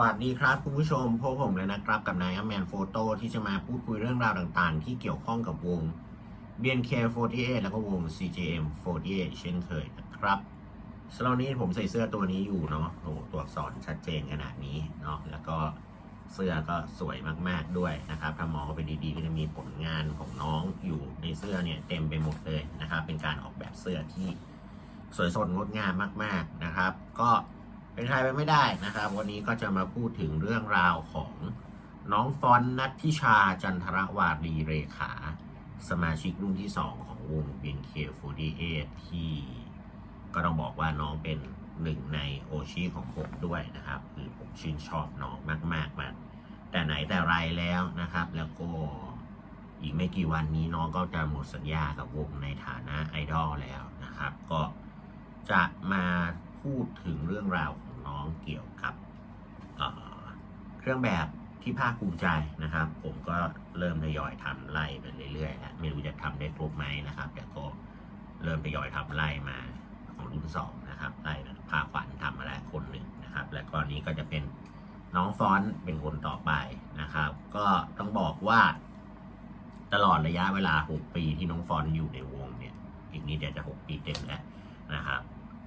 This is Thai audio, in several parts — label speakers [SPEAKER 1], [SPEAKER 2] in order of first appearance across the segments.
[SPEAKER 1] วัสดีครับคุณผู้ชมพบผมเลยนะครับ กับนายแมนโฟโต้ที่จะมาพูดคุยเรื่องราวต่างๆ ที่เกี่ยวข้องกับวง BNK48 แล้วก็วง CJM48 เช่นเคยนะครับสำหรับนนี้ผมใส่เสื้อตัวนี้อยู่เนาะโอ้ตัวอักษรชัดเจนขนาดนี้เนาะแล้วก็เสื้อก็สวยมากๆด้วยนะครับถ้ามองไปดีๆก็จะมีผลงานของน้องอยู่ในเสื้อเนี่ยเต็มไปหมดเลยนะครับเป็นการออกแบบเสื้อที่สวยสดงดงามมาก ๆนะครับ ก็ เป็นใครไปไม่ได้นะครับ วันนี้ก็จะมาพูดถึงเรื่องราวของน้องฟอนนัททิชาจันทรวารีเรขา สมาชิกรุ่นที่ 2 ของวง BNK48 ที่ก็ต้องบอกว่าน้องเป็นหนึ่งในโอชิของผมด้วยนะครับคือผมชื่นชอบน้องมากๆมาแต่ไหนแต่ไรแล้วนะครับ แล้วก็อีกไม่กี่วันนี้น้องก็จะหมดสัญญากับวงในฐานะไอดอลแล้วนะครับ ก็จะมาพูดถึงเรื่องราวของ เกี่ยวกับเเครื่องแบบที่ภาคภูมิใจนะครับ ผมก็เริ่มทยอยทำไล่ไปเรื่อยๆแล้วไม่รู้จะทำได้ครบไหมนะครับ แต่ก็เริ่มทยอยทำไล่มาของรุ่นสองนะครับไล่ภาคขวัญทำมาแล้วคนหนึ่งนะครับ และก็นี้ก็จะเป็นน้องฟอนเป็นคนต่อไปนะครับ ก็ต้องบอกว่าตลอดระยะเวลา 6 ปีที่น้องฟอนอยู่ในวงเนี่ย อีกนี้เดี๋ยวจะ 6 ปีเต็มแล้วนะครับ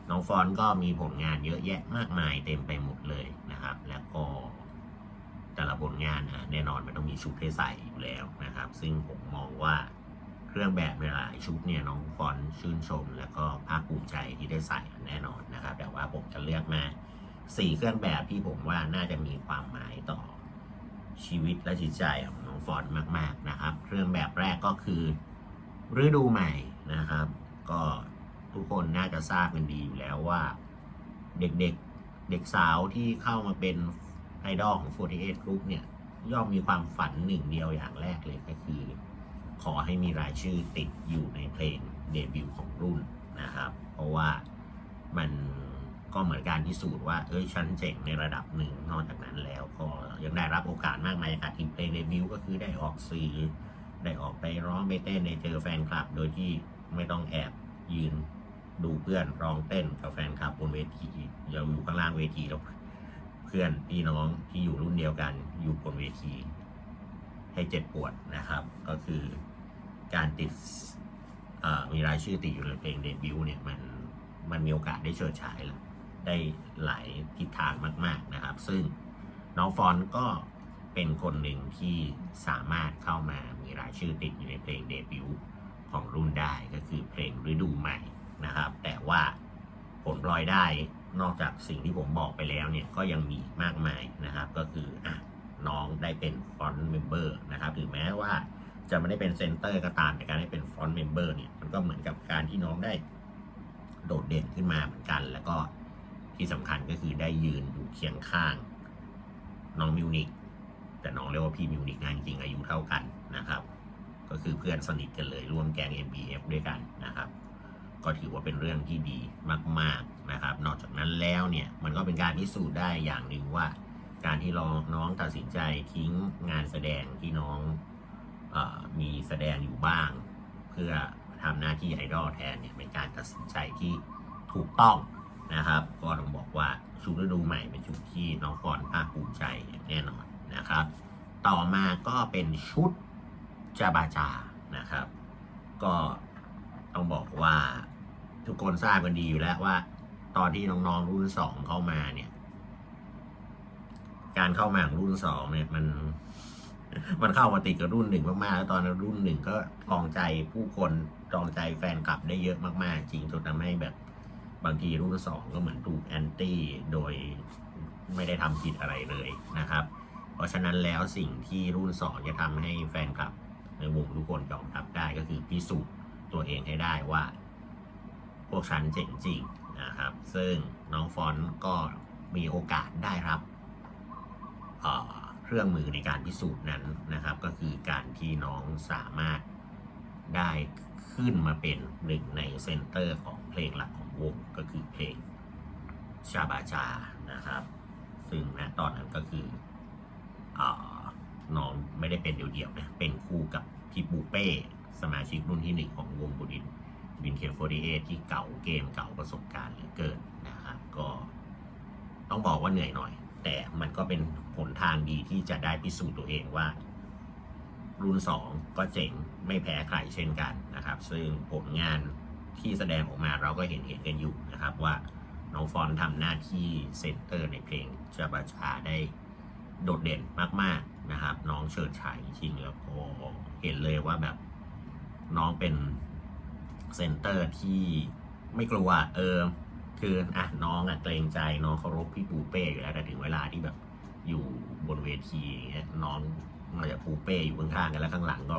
[SPEAKER 1] น้องฟอนก็มีผลงานเยอะแยะมากมายเต็มไปหมดเลยนะครับ แล้วก็แต่ละผลงานนะแน่นอนมันต้องมีชุดให้ใส่อยู่แล้วนะครับ ซึ่งผมมองว่าเครื่องแบบในหลายชุดเนี่ยน้องฟอนชื่นชม แล้วก็ภาคภูมิใจที่ได้ใส่แน่นอนนะครับ แต่ว่าผมจะเลือกมาสี่เครื่องแบบที่ผมว่าน่าจะมีความหมายต่อชีวิตและจิตใจของน้องฟอนมาก ๆนะครับ เครื่องแบบแรกก็คือฤดูใหม่นะครับ ก็ ทุกคนน่าจะทราบกันดีอยู่แล้วว่า เด็กๆเด็กสาวที่เข้ามาเป็นไอดอลของ 48 Group เนี่ย ย่อมมีความฝันหนึ่งเดียวอย่างแรกเลยก็คือ ขอให้มีรายชื่อติดอยู่ในเพลงเดบิวต์ของรุ่นนะครับ เพราะว่ามันก็เหมือนการพิสูจน์ว่า เอ้ยฉันเจ๋งในระดับหนึ่งนอกจากนั้นแล้วก็ยังได้รับโอกาสมากมายจากทีมเพลงเดบิวต์ก็คือได้ออกสื่อได้ออกไปร้องไปเต้นในเจอแฟนคลับ โดยที่ไม่ต้องแอบยืน ดูเพื่อนร้องเต้นกับแฟนคลับบนเวทีอย่าอยู่ข้างล่างเวทีแล้วเพื่อนพี่น้องที่อยู่รุ่นเดียวกัน อยู่บนเวที ให้เจ็บปวดนะครับ ก็คือการติดมีรายชื่อติดอยู่ในเพลงเดบิวต์เนี่ยมันมันมีโอกาสได้เฉิดฉายได้หลายทิศทางมาก ๆนะครับ ซึ่งน้องฟอนก็เป็นคนหนึ่งที่สามารถเข้ามามีรายชื่อติดอยู่ในเพลงเดบิวต์ของรุ่นได้ก็คือเพลงฤดูใหม่ นะครับ แต่ว่าผลพลอยได้นอกจากสิ่งที่ผมบอกไปแล้วเนี่ยก็ยังมีมากมายนะครับ ก็คืออน้องได้เป็นฟอนต์เมมเบอร์นะครับถึงแม้ว่าจะไม่ได้เป็นเซนเตอร์ก็ตามแต่การได้เป็นฟอนต์เมมเบอร์เนี่ยมันก็เหมือนกับการที่น้องได้โดดเด่นขึ้นมาเหมือนกัน แล้วก็ที่สำคัญก็คือได้ยืนอยู่เคียงข้าง น้องมิวนิกแต่น้องเรียกว่าพี่มิวนิกงานจริงๆอายุเท่ากันนะครับ ก็คือเพื่อนสนิทกันเลยร่วมแกง MBF ด้วยกันนะครับ ก็ถือว่าเป็นเรื่องที่ดีมาก ๆนะครับ นอกจากนั้นแล้วเนี่ยมันก็เป็นการพิสูจน์ได้อย่างหนึ่งว่า การที่ลองน้องตัดสินใจทิ้งงานแสดงที่น้องอมีแสดงอยู่บ้าง เพื่อทำหน้าที่ไอดอลแทนเนี่ยเป็นการตัดสินใจที่ถูกต้องนะครับ ก็ต้องบอกว่าชุดฤดูใหม่เป็นชุดที่น้องฟอนภาคภูมิใจอย่างแน่นอนนะครับ ต่อมาก็เป็นชุดจาบาจานะครับ ก็ต้องบอกว่า ทุกคนทราบกันดีอยู่แล้วว่า ตอนที่น้องๆรุ่นสองเข้ามาเนี่ย การเข้ามาของรุ่นสองเนี่ย มัน มันเข้ามาติดกับรุ่นหนึ่งมากๆแล้วตอนรุ่นหนึ่งก็ครองใจผู้คนครองใจแฟนคลับได้เยอะมากๆ จริงจนทำให้แบบบางทีรุ่นสองก็เหมือนถูกแอนตี้โดยไม่ได้ทำผิดอะไรเลยนะครับ เพราะฉะนั้นแล้วสิ่งที่รุ่นสองจะทำให้แฟนคลับในวงทุกคนยอมรับได้ก็คือพิสูจน์ตัวเองให้ได้ว่า วกฉันเจ๋งจริงนะครับ ซึ่งน้องฟอนก็มีโอกาสได้รับเเครื่องมือในการพิสูจน์นั้นนะครับ ก็คือการที่น้องสามารถได้ขึ้นมาเป็นหนึ่งในเซนเตอร์ของเพลงหลักของวงก็คือเพลงชาบาจานะครับ ซึ่งณตอนนั้นก็คืออน้องไม่ได้เป็นเดี่ยวๆนะเป็นคู่กับพี่ปูเป้ สมาชิกรุ่นที่หนึ่งของวงบุรินบินเคฟอรี เอที่เก่าเกมเก่าประสบการณ์เหลือเกินนะครับก็ต้องบอกว่าเหนื่อยหน่อย แต่มันก็เป็นหนทางดีที่จะได้พิสูจน์ตัวเองว่า รุ่นสองก็เจ๋งไม่แพ้ใครเช่นกันนะครับ ซึ่งผลงานที่แสดงออกมาเราก็เห็นเห็นกันอยู่นะครับว่าน้องฟอนทำหน้าที่เซนเตอร์ในเพลงจาบาชาได้โดดเด่นมาก ๆนะครับ น้องเฉิดฉายจริงแล้วก็เห็นเลยว่าแบบน้องเป็น เซนเตอร์ที่ไม่กลัวเออคืออะน้องอะเกรงใจน้องเคารพพี่ปูเป้อยู่แล้วแต่ถึงเวลาที่แบบอยู่บนเวทีอย่างเงี้ยน้องมาจากปูเป้อยู่ข้างๆกันแล้วข้างหลังก็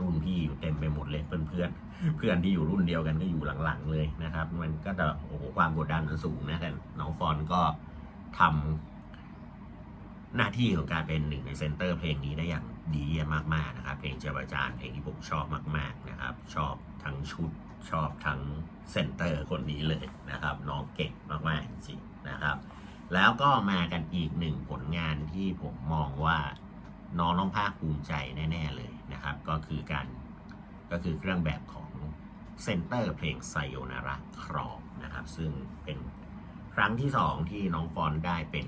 [SPEAKER 1] รุ่นพี่อยู่เต็มไปหมดเลยเพื่อนเพื่อนเพื่อนที่อยู่รุ่นเดียวกันก็อยู่หลังๆเลยนะครับ มันก็จะโอ้โหความกดดันมันสูงนะแต่น้องฟอนก็ทำหน้าที่ของการเป็นหนึ่งในเซนเตอร์เพลงนี้ได้อย่าง ดีเยี่ยมมากๆนะครับ เพลงเจ้าประจานเพลงที่ผมชอบมาก ๆนะครับ ชอบทั้งชุดชอบทั้งเซนเตอร์คนนี้เลยนะครับ น้องเก่งมากๆจริงๆนะครับ แล้วก็มากันอีกหนึ่งผลงานที่ผมมองว่าน้องน้องภาคภูมิใจแน่ ๆเลยนะครับ ก็คือการก็คือเครื่องแบบของเซนเตอร์เพลงไซโยนาระครองนะครับ ซึ่งเป็นครั้งที่สองที่น้องฟอนได้เป็น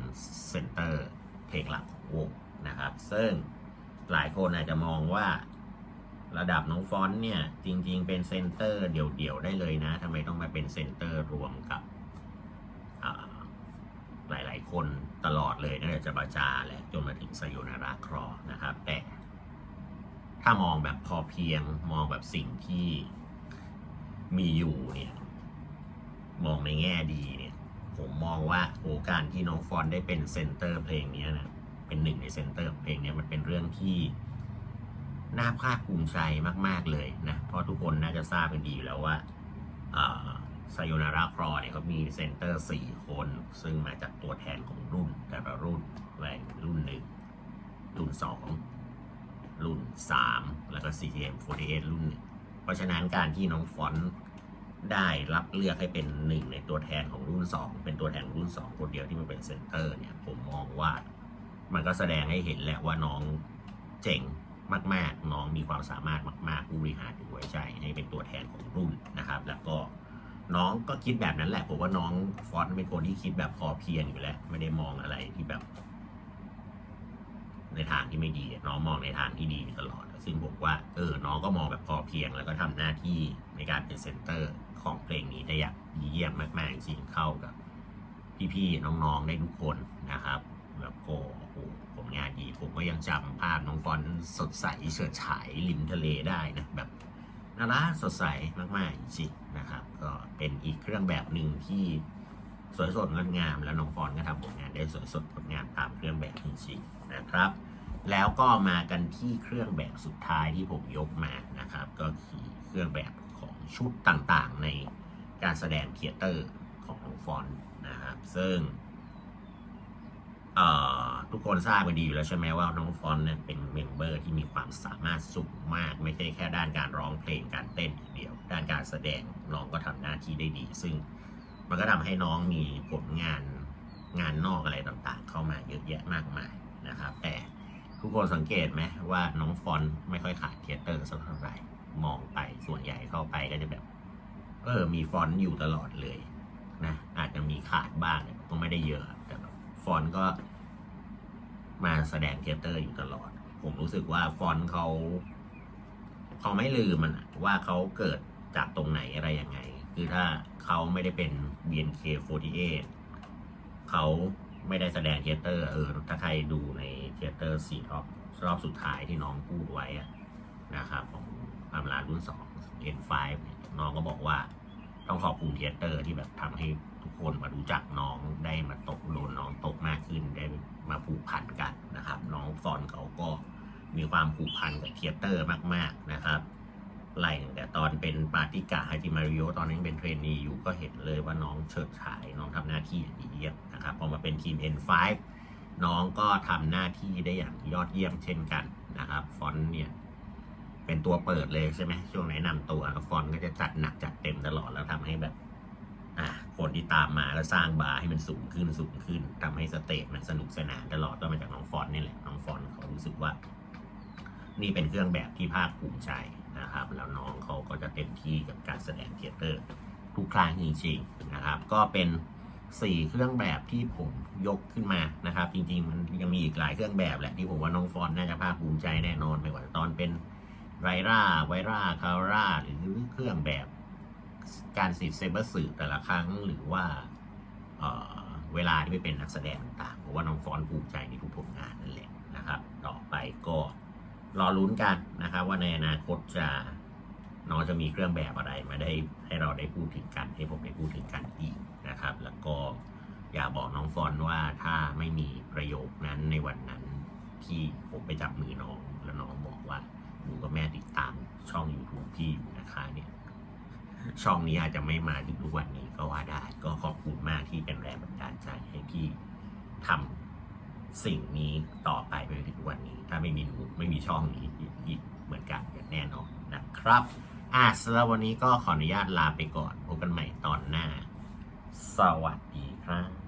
[SPEAKER 1] เซนเตอร์เพลงหลักของวงนะครับ ซึ่ง หลายคนอาจจะมองว่า ระดับน้องฟอนต์เนี่ย จริง ๆ เป็นเซนเตอร์เดี่ยวๆได้เลยนะทำไมต้องมาเป็นเซนเตอร์รวมกับอ่าหลายๆ คนตลอดเลยตั้งแต่จะบาจาและจนมาถึงสยนาราครอนะครับ แต่ถ้ามองแบบพอเพียงมองแบบสิ่งที่มีอยู่เนี่ย มองในแง่ดีเนี่ย ผมมองว่าโอการที่น้องฟอนได้เป็นเซนเตอร์เพลงนี้นะ เป็นหนึ่งในเซนเตอร์ของเพลงเนี้ยมันเป็นเรื่องที่น่าภาคภูมิใจมาก ๆเลยนะเพราะทุกคนน่าจะทราบกันดีอยู่แล้วว่าไซโยนาราครอเนี่ยเขามีเซนเตอร์4คน ซึ่งมาจากตัวแทนของรุ่นแต่ละรุ่นแรงรุ่นหนึ่งรุ่น2รุ่น3แล้วก็ CTM 48 รุ่นหนึ่งเพราะฉะนั้นการที่น้องฟอนได้รับเลือกให้เป็นหนึ่งในตัวแทนของรุ่น 2 เป็นตัวแทนรุ่น 2 คนเดียวที่มาเป็นเซนเตอร์เนี่ยผมมองว่า มันก็แสดงให้เห็นแหละว่าน้องเจ๋งมาก ๆ น้องมีความสามารถมาก ๆ ผู้บริหารถึงไว้ใจให้เป็นตัวแทนของรุ่นนะครับ แล้วก็น้องก็คิดแบบนั้นแหละผมว่าน้องฟอนต์เป็นคนที่คิดแบบพอเพียงอยู่แล้ว ไม่ได้มองอะไรที่แบบ ในทางที่ไม่ดี น้องมองในทางที่ดีอยู่ตลอด ซึ่งผมว่า เออ น้องก็มองแบบพอเพียง แล้วก็ทำหน้าที่ในการเป็นเซนเตอร์ของเพลงนี้ได้อย่างดีเยี่ยมมากๆจริงเข้ากับพี่ๆน้องๆได้ทุกคนนะครับ แล้วก็ผลงานดีผมก็ยังจำภาพน้องฟอนสดใสเฉิดฉายริมทะเลได้นะแบบน่ารักสดใสมากๆจริงๆนะครับ ก็เป็นอีกเครื่องแบบหนึ่งที่สวยสดงดงาม แล้วน้องฟอนก็ทำผลงานได้สวยสดงดงามตามเครื่องแบบจริงๆนะครับ แล้วก็มากันที่เครื่องแบบสุดท้ายที่ผมยกมานะครับ ก็คือเครื่องแบบของชุดต่างๆ ในการแสดงเทเตอร์ของน้องฟอนนะครับ ซึ่ง ทุกคนทราบกันดีอยู่แล้วใช่ไหมว่าน้องฟอนเนี่ยเป็นเมมเบอร์ที่มีความสามารถสูงมาก ไม่ใช่แค่ด้านการร้องเพลงการเต้นอย่างเดียว ด้านการแสดงน้องก็ทำหน้าที่ได้ดี ซึ่งมันก็ทำให้น้องมีผลงานงานนอกอะไรต่างๆ เข้ามาเยอะแยะมากมายนะครับ แต่ทุกคนสังเกตไหมว่าน้องฟอนไม่ค่อยขาดเทยเตอร์สักเท่าไหร่มองไปส่วนใหญ่เข้าไปก็จะแบบ เออมีฟอนอยู่ตลอดเลยนะอาจจะมีขาดบ้างก็ไม่ได้เยอะ แต่ อนต์ก็มาแสดงเทเตอร์อยู่ตลอด ผมรู้สึกว่าฟอนต์เขาเขาไม่ลืมมันว่าเขาเกิดจากตรงไหนอะไรยังไง คือถ้าเขาไม่ได้เป็น BNK48 เขาไม่ได้แสดงเทเตอร์ เออ ถ้าใครดูในเทเตอร์สี่รอบรอบสุดท้ายที่น้องพูดไว้นะครับ ของอำลารุ่นสอง N5 เนี่ยน้องก็บอกว่าต้องขอบคุณเทเตอร์ที่แบบทำให้ คนมารู้จักน้องได้มาตกโดนน้องตกมากขึ้นได้มาผูกพันกันนะครับ น้องฟอนเขาก็มีความผูกพันกับเทยเตอร์มาก ๆนะครับไล่แต่ตอนเป็นปาติกะฮาจิมาริโอตอนนั้นเป็นเทรนนีอยู่ก็เห็นเลยว่าน้องเฉิดฉายน้องทำหน้าที่อย่างดีเยี่ยมนะครับพอมาเป็นทีม N5 น้องก็ทำหน้าที่ได้อย่างยอดเยี่ยมเช่นกันนะครับ ฟอนต์เนี่ยเป็นตัวเปิดเลยใช่ไหมช่วงแนะนำตัวฟอนต์ก็จะจัดหนักจัดเต็มตลอดแล้วทำให้แบบ ที่ตามมาแล้วสร้างบาร์ให้มันสูงขึ้นสูงขึ้นทำให้สเตจมันสนุกสนานตลอดก็มาจากน้องฟอนนี่แหละน้องฟอนเขารู้สึกว่า นี่เป็นเครื่องแบบที่ภาคภูมิใจนะครับ แล้วน้องเขาก็จะเต็มที่กับการแสดงเทยเตอร์ทุกครั้งจริงๆนะครับ ก็เป็นสี่เครื่องแบบที่ผมยกขึ้นมานะครับ จริงๆ มันยังมีอีกหลายเครื่องแบบแหละที่ผมว่าน้องฟอนน่าจะภาคภูมิใจแน่นอนไม่ว่าตอนเป็นไรร่าไวร่าคาร่าหรือเครื่องแบบ การสิทธิ์เซเบอร์สื่อแต่ละครั้งหรือว่าเเวลาที่ไปเป็นนักแสดงต่างๆผมว่าน้องฟอนภูมิใจในทุกผลงานนั่นแหละนะครับ ต่อไปก็รอลุ้นกันนะครับ ว่าในอนาคตจะน้องจะมีเครื่องแบบอะไรมาได้ให้เราได้พูดถึงกัน ให้ผมได้พูดถึงกันอีกนะครับ แล้วก็อย่าบอกน้องฟอนว่าถ้าไม่มีประโยคนั้นในวันนั้นที่ผมไปจับมือน้องแล้วน้องบอกว่าหนูกับแม่ติดตามช่อง YouTube พี่อยู่นะคะเนี่ย ช่องนี้อาจจะไม่มาถึงทุกวันนี้ก็ว่าได้ ก็ขอบคุณมากที่เป็นแรงบันดาลใจให้พี่ทำสิ่งนี้ต่อไปไปถึงวันนี้ ถ้าไม่มีหนูไม่มีช่องนี้อีกเหมือนกันอย่างแน่นอนนะครับอะสำหรับวันนี้ก็ขออนุญาตลาไปก่อนพบกันใหม่ตอนหน้า สวัสดีครับ